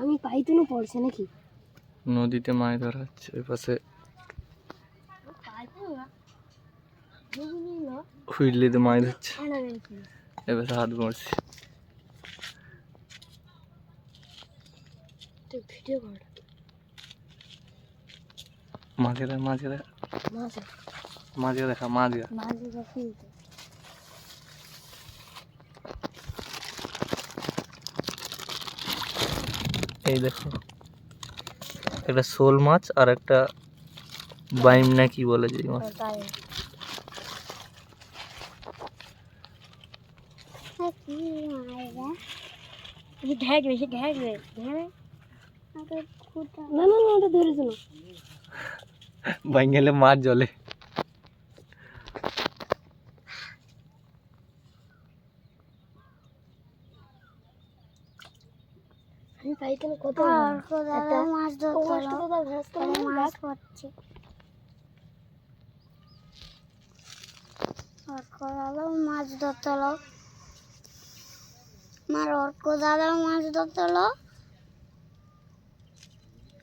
আমি পাইতুনও পড়ছে নাকি? নদীতে মাছ ধরা হচ্ছে ওই পাশে। হুইলিতে মাছ ধরছে। এবার হাত মরছে ভিডিও কর। মাঝে দেখা মাঝে দেখা মাঝে। দেখা মাছ দেখা মাছ যখন এই দেখো একটা শোল মাছ আর একটা বাইম না কি বলে যে মাছ? তাই ঘাটবে সে ঘাটবে না না না ওটা ধরেছে না। বাইম গেলে মাছ জলে আমি কত মাছ ধরতে মাছ পড়ছে। অর্ক দাদা মাছ ধরতে হলো আমার অর্ক দাদা মাছ ধরতে হলো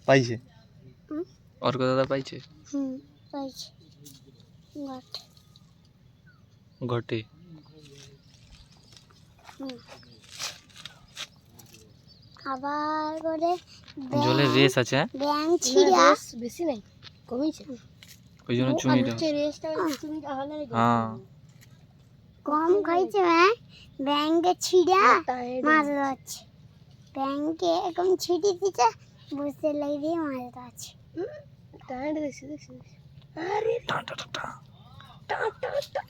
পাইছে? অর্ক দাদা পাইছে? হুম পাইছি। গাঠ ঘটে। হুম। আবার করে জলে রেস আছে হ্যাঁ? ব্যাং ছিঁড়া। বেশি নাই কমেছে ওই জন্য দাও রেস্টটা চুরিটা হলে হ্যাঁ কম খাইছে হ্যাঁ? ব্যাংকে ছিঁড়া মাছ ধরছে। ব্যাংকে এখন ছিটি দিতে বুঝতে লাগে দিয়ে মাছ ধরছে। টাইট দেখছি দেখছি দেখছি। আরে টা টা টা টা। টা টা টা।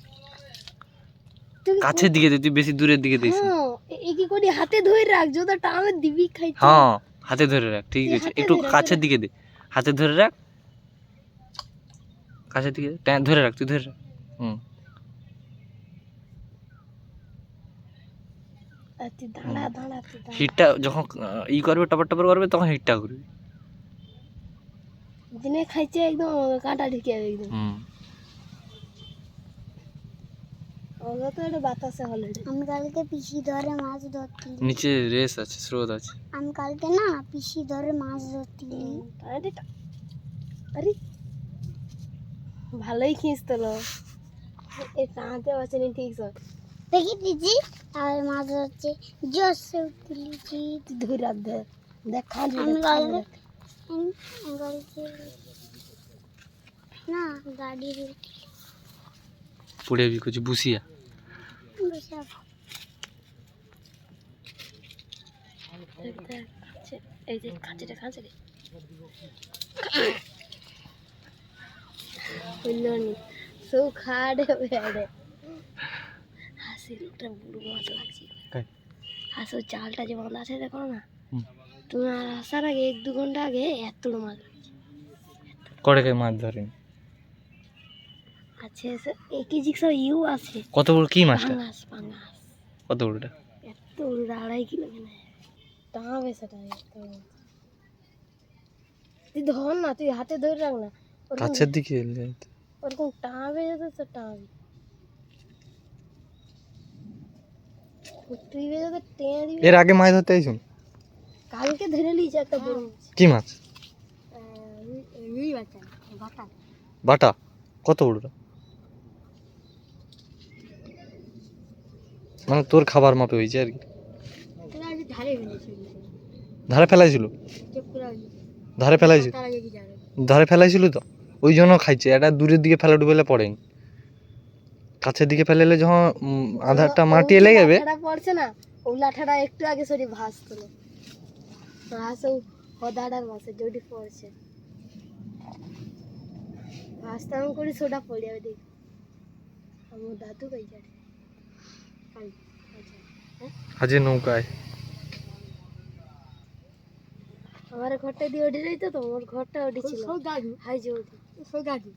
কাছের দিকে দে তুই বেশি দূরের দিকে। হ্যাঁ, এ কি করি হাতে ধরে রাখ যদি টামে দিবি খাইতে। হ্যাঁ হাতে ধরে রাখ ঠিক আছে। একটু কাছের দিকে দে হাতে ধরে রাখ। কাছের দিকে দে। টা- ধরে রাখ তুই ধরে রাখ। হুম। হিটটা যখন ই করবে টপার টপার করবে তখন হিটটা করবি। দিনে খাইছে একদম কাঁটা ঢুকে একদম। হুম। আমরা তো একটা বাতাসে হলে আমি কালকে পিসি ধরে মাছ ধরতে। নিচে রেস আছে স্রোত আছে। আমি কালকে না পিসি ধরে মাছ ধরতে। আরে আরে। ভালোই খিঁচ তোলো এ টাঁতে পারছে না ঠিক সব দেখি দিদি আর মাছ ধরছে। জোরসে তুলেছি তুই রাখ দে। দেখ আমি কালকে আমি আমি কালকে না গাড়ির পুড়ে বি কুছ বুসিয়া বসে দেখ দেখ খাচ্ছে। এই যে খাঁচিটা খাড়ে বেড়ে হাসির একটা বুড়ো মাছ লাগছে? হাসির চালটা যে বাঁধা আছে দেখো না হুম। তুমি আর আসার আগে এক দু ঘণ্টা আগে এত মাছ কড়েকে মাছ ধরেন। আছে সে- এক কেজি সব ইউ আছে। কত বড় কি মাছটা? পাঙ্গাস পাঙ্গাস কত বড়টা এত বড় আড়াই কিলো কেন। টাঙাবে সেটা এত তুই ধর না তুই হাতে ধরে রাখ না। কাছের দিকে এলে। ওরকম টাঙাবে যাতে তো টাঙাবি তুই যাতে টেনে দিবি। এর আগে মাছ ধরতে আইসুন কালকে ধরে নিয়েছে একটা বড় মাছ। কি মাছ? রুই- রুই বাটা। বাটা? কত বড়টা মানে তোর খাবার মাপে হয়েছে আর কি। ধারে ফেলাইছিল? ধারে ফেলাইছিল? ধারে ফেলাইছিল তো? ওই জন্য খাইছে। এটা দূরের দিকে ফেলা ডুবেলে পড়েনি। কাছের দিকে ফেলাইলে যখন আধারটা মাটি এলে যাবে পড়ছে না। ওই লাঠাটা একটু আগে সরি ভাস তোলো ভাস ও হদাটার ভাসে যেটি পড়ছে। ভাস তেমন করে সোটা পড়ে যাবে দেখ। আমার দাদু কাই যাবে আচ্ছা হ্যাঁ আজে নৌকায়। আমার ঘরটা দিয়ে ওঠে যাইতো তো মোর ঘরটা উঠেছিল। দাদু। হাই যে ওঠে দাদু।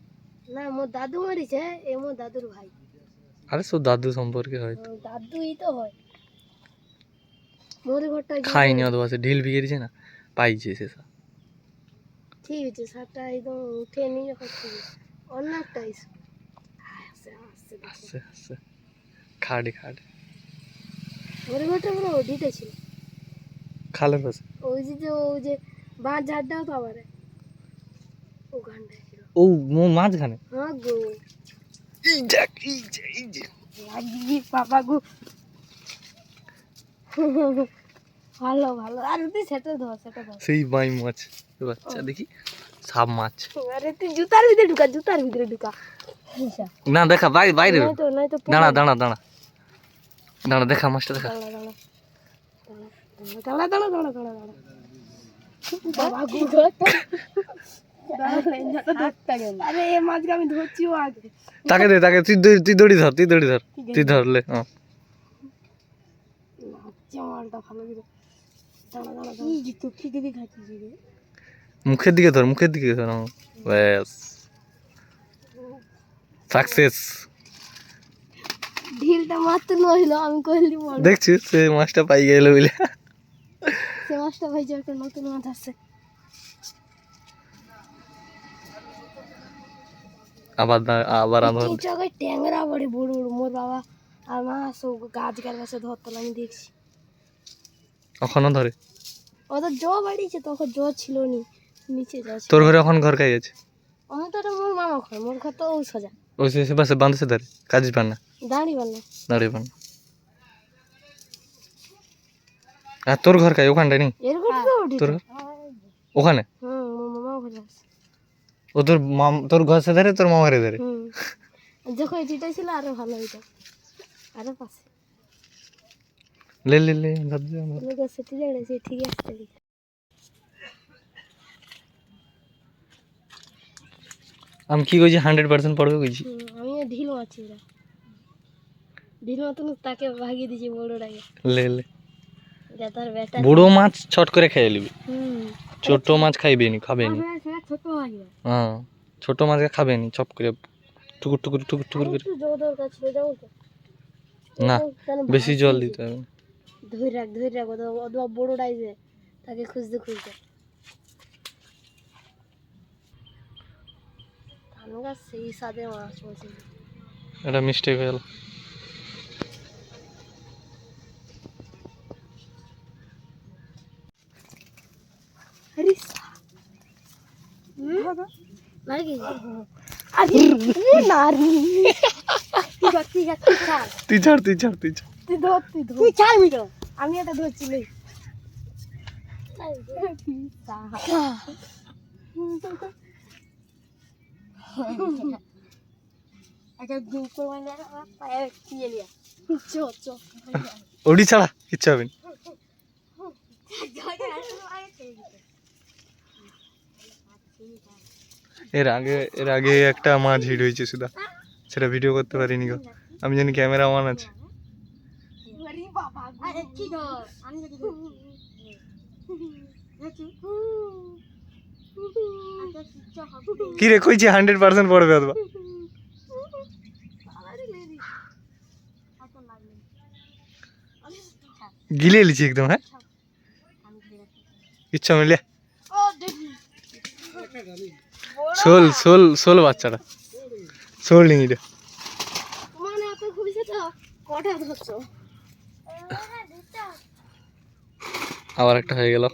না মোর দাদু মারিছে এ মোর দাদুর ভাই। আরে সব দাদু সম্পর্কে মোর দাদুই তো হয়। মোর ঘরটা যে- খাইনি অথবা সে ঢিল বিগে দিছে না পাইছে সে সব। ঠিক আছে সারটা একদম উঠে নিয়ে আছে অনেকটা দেখো। আস্তে আস্তে খাড়ে খাড়ে মোর ঘরটা পুরো ওডিতে ছিল। খালের পাশে ওই যে যে ওই যে বাঁশ ঝাড়টাও তো আবার ওখানটায় ছিল। ও মাঝখানে? হ্যাঁ গো। এই দেখ এই যে এই যে। লাগি বাবা গো। ভালো ভালো। আর তুই সেটা ধর সেটা ধর। সেই বাই মাছ। বাচ্চা দেখি। সাপ মাছ। আরে তুই জুতার ভিতরে ঢুকা জুতার ভিতরে ঢুকা। না দেখা বাই বাইরে তো দাঁড়া দাঁড়া দাঁড়া। দাঁড়া দেখা মাছটা দেখা। দাঁড়া দাঁড়া। দাঁড়া দাঁড়া দাঁড়া তাকে দে তাকে তুই দড়ি- তুই দড়ি ধর তুই দড়ি ধর তুই ধরলে হ্যাঁ মুখের দিকে ধর মুখের দিকে ধর। ব্যাস। সাকসেস। ঢিলটা মারতে নইলো আমি কইলি বল দেখছিস সে মাছটা পাই গেল বলে। সে মাছটা ভাই একটা নতুন মাছ আসছে আবার আবার এই জায়গায় ট্যাংরা বড়ে বড় বড় মোর বাবা আর মা সব গাছ গাছ গাছে ধরতো আমি দেখছি। এখনও ধরে? ওদের জল বাড়িয়েছে তখন জল ছিল নি নিচে ছিল তোর ঘরে এখন ঘর খাই আছে? আমি তো মোর মামা ঘর মোর ঘর তো ওই সোজা। ওই সে পাশে বাঁধছে ধরে কাজী পান না দাঁড়ি পান আর তোর ঘর খাই ওখানটায় নেই? তোর ওখানে? ও তোর মাম তোর ঘর সে ধরে তোর মামারে ধরে? যখন এটিটাই ছিল আরও ভালো হইতো। আরও পাশে। লে লে লে দাঁড়িয়েছে ঠিক আছে আমি কি কইছি? হান্ড্রেড পার্সেন্ট পড়বে কইছি? আমি ঢিল ওরা ঢিল মতন তাকে ভাগিয়ে দিয়েছি বড়টাকে। লে লে। যা তার বেটা বুড়ো মাছ ছট করে খেয়ে নিবি। হুম। ছোট মাছ খাইবে নি খাবে নি। সেটা ছোট মাগিয়া হ্যাঁ ছোট মাছকে খাবে নি চপ করে টুকুর টুকুর টুকুর টুকুর করে। না বেশি জল দিতে হবে। ধরে রাখ ধরে রাখ অথবা বড়টাই যে তাকে খুঁজতে খুঁজতে। সেই সাদে মাছ বলছে। এটা মিস্টেক হয়ে গেল ছাড়। তুই ছাড় তুই ছাড় তুই ছাড়। তুই ধর তুই ধর। তুই ছাড় মিটো আমি এটা ধরছি লে। একটা দুটো মানে পায়ে দিয়ে লিয়া চো চো ওডি ছাড়া কিচ্ছু হবে না। এর আগে এর আগে একটা মাছ হিট হয়েছে সুদা সেটা ভিডিও করতে পারিনি গো। আমি জানি ক্যামেরা অন আছে। আরে কি ধর আমি কি রে, কইছি হান্ড্রেড পার্সেন্ট পড়বে অথবা? গিলে লিছি একদম হ্যাঁ? ইচ্ছা মিলে শোল শোল শোল বাচ্চাটা। শোল ডিঙিটা আবার একটা হয়ে গেল।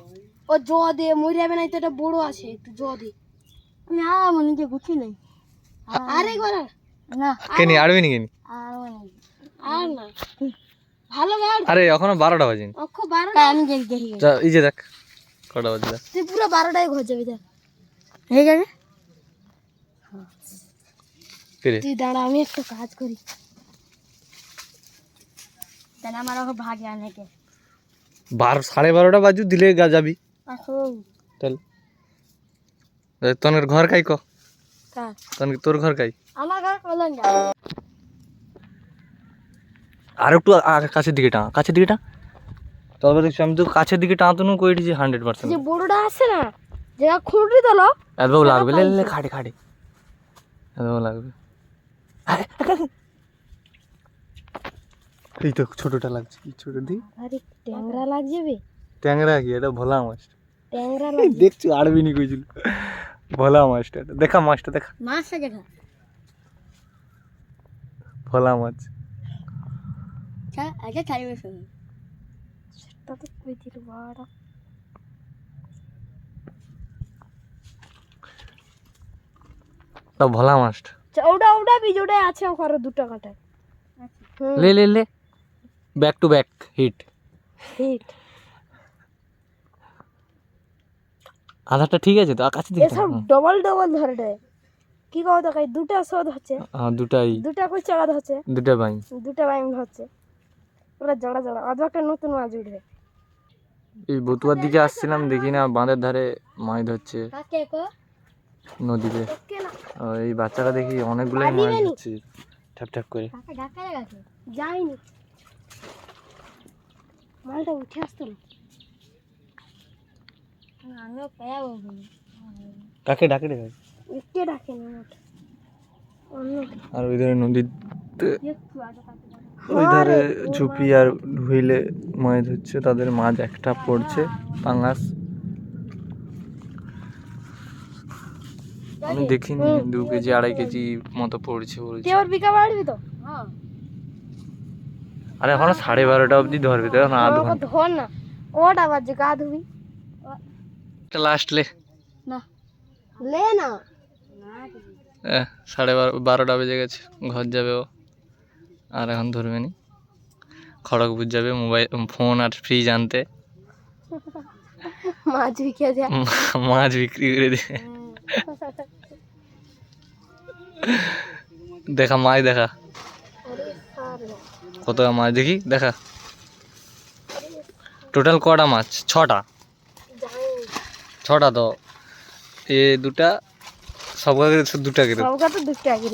ও জ দে মরে যাবে না এটা বড় আছে, একটু জ দে। আমি আর মনে গুছি নাই। আরে করা না কেনি আড়বি নি। কেনি আর না। ভালো গাল আরে এখনও বারোটা বাজেনি। অক্ষ বারোটা আমি দেখি দেখি এই যে দেখ কটা বাজে দেখ। তুই পুরো বারোটায় ঘর যাবি দেখ। হয়ে ফিরে তুই দাঁড়া আমি একটা কাজ করি। তাহলে আমার ওকে ভাগে অনেকে বারো সাড়ে বারোটা বাজু দিলে গা যাবি। তাহলে। এ, তনের ঘর খাই ক। তোর ঘর কাই আমার ঘর আর একটু কাছের দিকে টান কাছের দিকে টান। তবে দেখছি আমি তো কাছের দিকে টানাতনু দিয়েছি হান্ড্রেড পার্সেন্ট যে বড়টা আছে না যেটা তোলো এতবাবু সেটা লাগবে লে লে, লে খাটে খাটে এতবাবু লাগবে। এই তো ছোটটা লাগছে কি ছোট দি। আরে ট্যাংরা লাগ যাবে ট্যাংরা কি এটা ভোলা মাছ। ট্যাংরা দেখছ আড়বি নি কইছিল। ভোলা মাছটা দেখা মাছটা দেখা। মাছটা দেখা। ভোলা মাছ। আচ্ছা ছাড়ি মেশো সেটা তো কই দিল বড়। তো ভোলা মাছটা। ওটা ওটা বি ওটাই আছে ওখানে দুটো কাটা আচ্ছা। লে লে লে। Back to back hit hit আধারটা ঠিক আছে তো? আর কাছে দিকে এসব ডবল ডবল ধরে দেয় কি কও তো কাই দুটা শোধ হচ্ছে। হ্যাঁ দুটাই। দুটা কই চাকা হচ্ছে। দুটা বাই দুটা বাইম হচ্ছে। ওরা জড়া জড়া। আজ একটা নতুন মাছ উঠবে। এই বতুয়ার দিকে আসছিলাম দেখি না বাঁধের ধারে মাছ ধরছে। কাকে কো? নদীতে। এই বাচ্চারা দেখি অনেকগুলোই মাছ ধরছে। ঠাপ ঠাপ করে। যাইনি। মালটা উঠে আসতো না। আমিও পেয়া বলব কাকে ডাকে রে ভাই? একটু ডাকেনি আর ওই ধারে নদীতে ডাকে। ওই ধারে ঝুপি আর হুইলে মাছ ধরছে তাদের মাছ একটা পড়ছে পাঙ্গাস। আমি দেখিনি দু কেজি আড়াই কেজি মতো পড়ছে বলছে। বিকা বাড়বি তো? হ্যাঁ। আর এখনও সাড়ে বারোটা অবধি ধরবে তো এখন আধ ঘণ্টা। ধর না। ওটা বাজে গা ধুবি? লাস্ট লে। না। লে না সাড়ে বারো বারোটা বেজে গেছে ঘর যাবে ও। আর এখন ধরবে নি। খড়গপুর যাবে মোবাইল ফোন আর ফ্রিজ আনতে। মাছ বিকে যায় মাছ বিক্রি করে দিয়ে। দেখা মাছ দেখা। কত মাছ দেখি? দেখা। টোটাল কটা মাছ? ছটা। ছটা তো। এ দুটা সব কাকে দুটা করে সবকা তো দুটো আগে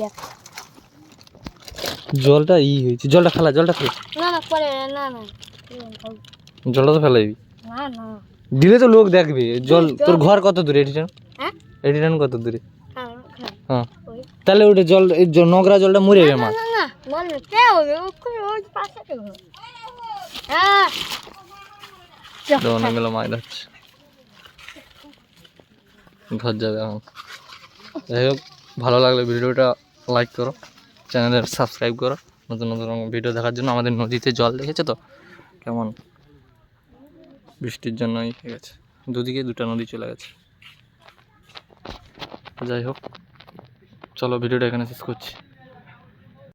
জলটা ই হয়েছে। জলটা ফেলা জলটা ফেলা। না না পরে না না। জলটা তো ফেলাইবি। না না। দিলে তো লোক দেখবে। জল তোর ঘর কত দূরে? এডিটান হ্যাঁ? এডিটান কত দূরে? হ্যাঁ, হ্যাঁ। হ্যাঁ। ওই। তাহলে ওটা জল নোংরা জলটা মরে যাবে মাছ না না বলবে কে হবে ওখানে ওই পাশে কে হবে হ্যাঁ তো অনেকগুলো মাছ ধরছে ঘর যাবে এখন। যাই হোক, ভালো লাগলে ভিডিওটা লাইক করো চ্যানেলে সাবস্ক্রাইব করো, নতুন নতুন ভিডিও দেখার জন্য আমাদের নদীতে জল দেখেছে তো? কেমন? বৃষ্টির জন্যই হয়ে গেছে। দুদিকে দুটা নদী চলে গেছে। যাই হোক, চলো ভিডিওটা এখানে শেষ করছি।